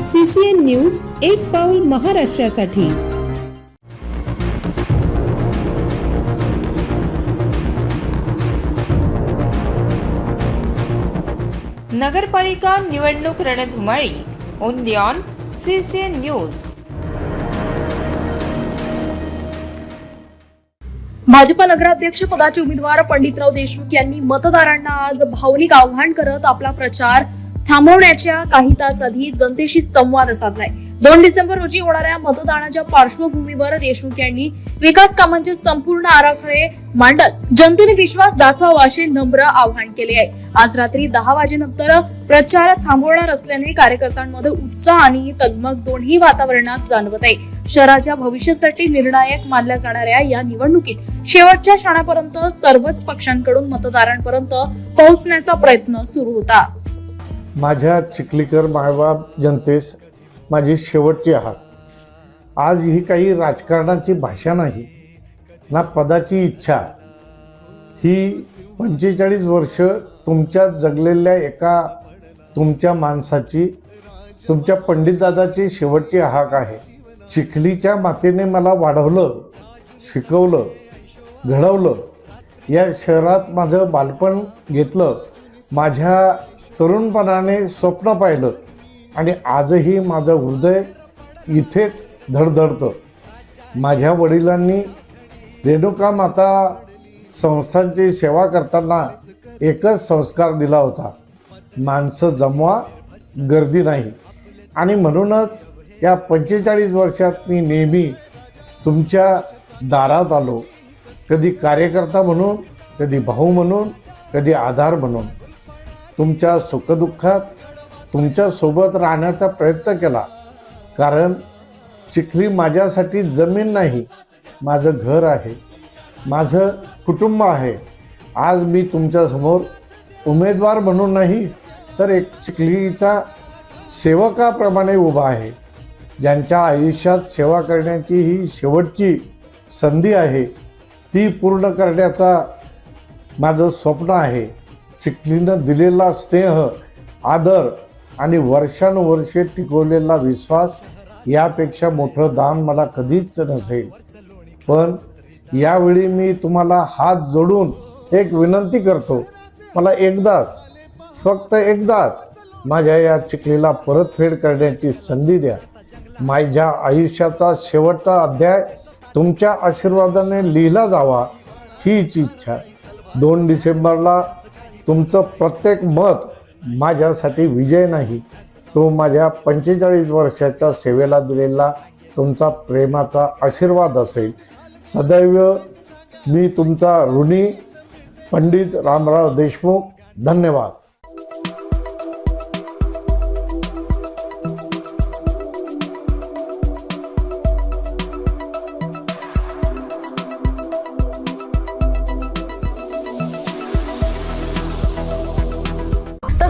CCN news एक पाऊल महाराष्ट्रासाठी. नगरपालिका निवडणूक रणधुमाळी only on CCN news. Bhajapa नगराध्यक्ष पदाचे उमेदवार पंडितराव देशमुख यांनी मतदारांना आज भावनिक आव्हान करत आपला प्रचार थांबवण्याच्या काही तास आधी जनतेशी संवाद साधलाय. दोन डिसेंबर रोजी होणाऱ्या मतदानाच्या पार्श्वभूमीवर देशमुख यांनी विकास कामांचे संपूर्ण आराखडे मांडत जनतेने विश्वास दाखवावा असे नम्र आवाहन केले आहे. आज रात्री दहा वाजेनंतर प्रचार थांबवणार असल्याने कार्यकर्त्यांमध्ये उत्साह आणि तगमग दोन्ही वातावरणात जाणवत आहे. शहराच्या भविष्यासाठी निर्णायक मानल्या जाणाऱ्या या निवडणुकीत शेवटच्या क्षणापर्यंत सर्वच पक्षांकडून मतदारांपर्यंत पोहोचण्याचा प्रयत्न सुरू होता. माझ्या चिखलीकर मायबाप जनतेस माझी शेवटची आहात आज ही काही राजकारणाची भाषा नाही ना पदाची इच्छा. ही पंचेचाळीस वर्ष तुमच्या जगलेल्या एका तुमच्या माणसाची तुमच्या पंडितदादाची शेवटची हाक आहे. चिखलीच्या मातेने मला वाढवलं शिकवलं घडवलं. या शहरात माझं बालपण घेतलं. माझ्या तरुणपणाने स्वप्न पाहिलं आणि आजही माझं हृदय इथेच धडधडतं. माझ्या वडिलांनी रेणुका माता संस्थांची सेवा करताना एकच संस्कार दिला होता. माणसं जमवा गर्दी नाही. आणि म्हणूनच या पंचेचाळीस वर्षात मी नेहमी तुमच्या दारात आलो. कधी कार्यकर्ता म्हणून कधी भाऊ म्हणून कधी आधार म्हणून. तुमच्या सुखदुःखात तुमच्यासोबत राहण्याचा प्रयत्न केला. कारण चिखली माझ्यासाठी जमीन नाही माझं घर आहे माझं कुटुंब आहे. आज मी तुमच्यासमोर उमेदवार म्हणून नाही तर एक चिखलीचा सेवकाप्रमाणे उभा आहे. ज्यांच्या आयुष्यात सेवा करण्याची ही शेवटची संधी आहे ती पूर्ण करण्याचा माझं स्वप्न आहे. चिखलीनं दिलेला स्नेह आदर आणि वर्षानुवर्षे टिकवलेला विश्वास यापेक्षा मोठं दान मला कधीच नसेल. पण यावेळी मी तुम्हाला हात जोडून एक विनंती करतो. मला एकदाच फक्त एकदाच माझ्या या चिखलीला परतफेड करण्याची संधी द्या. माझ्या आयुष्याचा शेवटचा अध्याय तुमच्या आशीर्वादाने लिहिला जावा हीच इच्छा. दोन डिसेंबरला तुमचं प्रत्येक मत माझ्यासाठी विजय नाही. तो माझ्या पंचेचाळीस वर्षाच्या सेवेला दिलेला तुमचा प्रेमाचा आशीर्वाद असेल. सदैव मी तुमचा ऋणी पंडित रामराव देशमुख. धन्यवाद.